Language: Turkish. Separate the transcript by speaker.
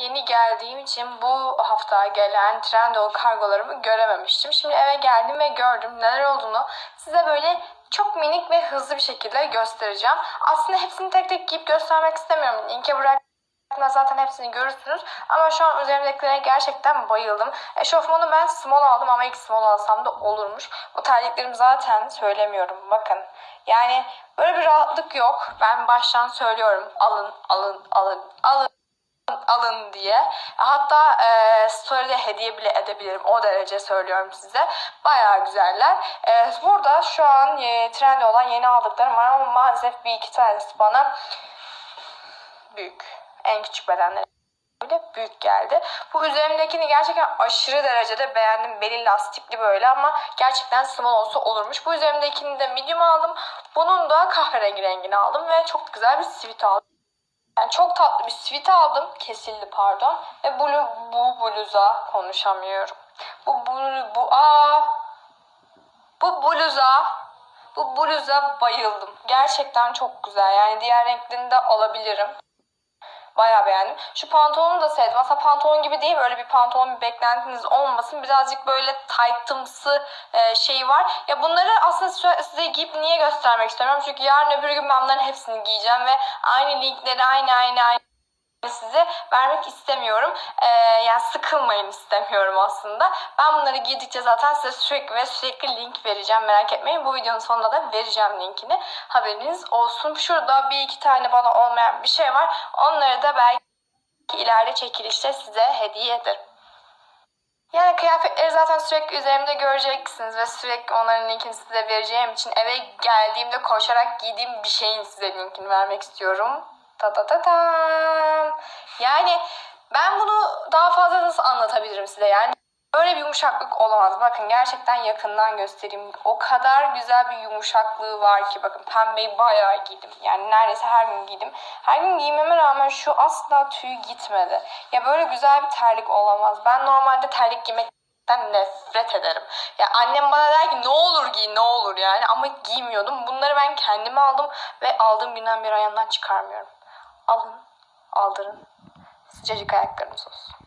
Speaker 1: yeni geldiğim için bu hafta gelen Trendyol kargolarımı görememiştim. Şimdi eve geldim ve gördüm neler olduğunu size böyle çok minik ve hızlı bir şekilde göstereceğim. Aslında hepsini tek tek giyip göstermek istemiyorum. Linke bırak zaten hepsini görürsünüz. Ama şu an üzerimdekilere gerçekten bayıldım. Eşofmanı ben small aldım ama ilk small alsam da olurmuş. Bu terliklerimi zaten söylemiyorum. Bakın. Yani böyle bir rahatlık yok. Ben baştan söylüyorum. Alın, alın, alın, alın alın diye. Hatta e, story'de hediye bile edebilirim. O derece söylüyorum size. Bayağı güzeller. E, burada şu an e, trende olan yeni aldıklarım var ama maalesef bir iki tanesi bana büyük. En küçük bedenleri böyle büyük geldi. Bu üzerimdekini gerçekten aşırı derecede beğendim. Beli lastikli böyle ama gerçekten small olsa olurmuş. Bu üzerimdekini de medium aldım. Bunun da kahverengi rengini aldım ve çok güzel bir sivit aldım. Yani çok tatlı bir sivit aldım. Kesildi pardon. Ve bu, bu bluza konuşamıyorum. Bu bu bu aa bu bluza bu bluza bayıldım. Gerçekten çok güzel. Yani diğer renklerini de alabilirim. Bayağı beğendim. Şu pantolonu da sevdim. Aslında pantolon gibi değil. Öyle bir pantolon bir beklentiniz olmasın. Birazcık böyle tightımsı e, şeyi var. Ya bunları aslında size giyip niye göstermek istemiyorum. Çünkü yarın öbür gün ben bunların hepsini giyeceğim ve aynı linkleri aynı aynı aynı size vermek istemiyorum. Ee, yani sıkılmayın istemiyorum aslında. Ben bunları giydikçe zaten size sürekli ve sürekli link vereceğim. Merak etmeyin. Bu videonun sonunda da vereceğim linkini. Haberiniz olsun. Şurada bir iki tane bana olmayan bir şey var. Onları da belki ileride çekilişte size hediye ederim. Yani kıyafetleri zaten sürekli üzerimde göreceksiniz ve sürekli onların linkini size vereceğim için eve geldiğimde koşarak giydiğim bir şeyin size linkini vermek istiyorum. Ta ta ta tam. Yani ben bunu daha fazla nasıl anlatabilirim size yani Öyle bir yumuşaklık olamaz. Bakın gerçekten yakından göstereyim. O kadar güzel bir yumuşaklığı var ki bakın pembeyi bayağı giydim. Yani neredeyse her gün giydim. Her gün giymeme rağmen şu asla tüy gitmedi. Ya böyle güzel bir terlik olamaz. Ben normalde terlik giymekten nefret ederim. Ya annem bana der ki ne olur giy ne olur yani ama giymiyordum. Bunları ben kendime aldım ve aldığım günden beri ayağımdan çıkarmıyorum. Alın, aldırın. Sıcacık ayaklarınız olsun.